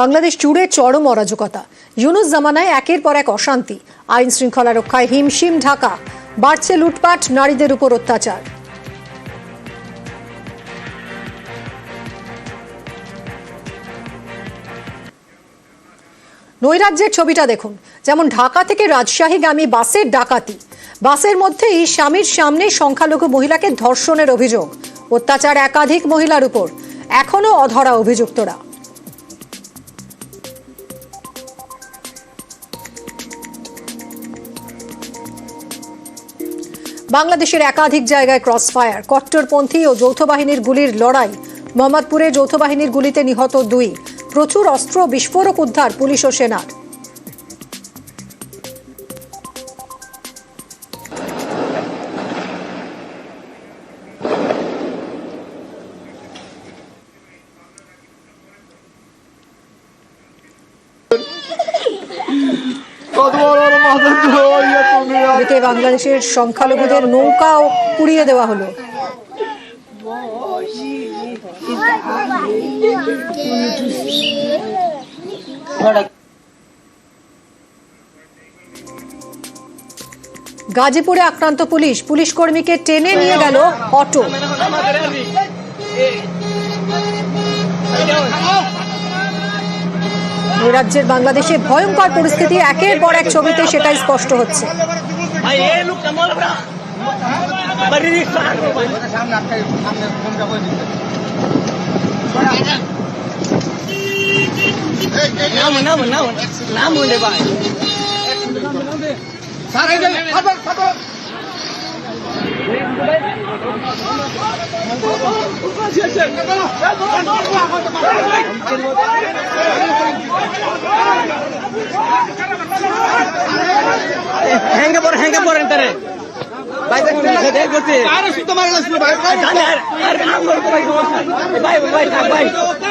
বাংলাদেশ জুড়ে চরম অরাজকতা। ইউনুস জামানায় একের পর এক অশান্তি। আইন শৃঙ্খলা রক্ষায় হিমশিম ঢাকা। বাড়ছে লুটপাট, নারীদের উপর অত্যাচার। নৈরাজ্যের ছবিটা দেখুন। যেমন ঢাকা থেকে রাজশাহীগামী বাসের ডাকাতি। বাসের মধ্যেই স্বামীর সামনে সংখ্যালঘু মহিলাকে ধর্ষণের অভিযোগ। অত্যাচার একাধিক মহিলার উপর। এখনও অধরা অভিযুক্তরা। বাংলাদেশের একাধিক জায়গায় ক্রস ফায়ার কট্টরপন্থী ও যৌথ বাহিনীর গুলির লড়াই। মোহাম্মদপুরে যৌথ বাহিনীর গুলিতে নিহত দুই। প্রচুর অস্ত্র, বিস্ফোরক উদ্ধার, পুলিশ ও সেনার। এদিকে বাংলাদেশের সংখ্যালঘুদের নৌকাও পুড়িয়ে দেওয়া হলো। গাজীপুরে আক্রান্ত পুলিশ পুলিশ কর্মীকে টেনে নিয়ে গেল অটো। রাজ্যের বাংলাদেশে ভয়ঙ্কর পরিস্থিতি একের পর এক ছবিতে সেটাই স্পষ্ট হচ্ছে। ভাই ভাই ভাই ভাই ভাই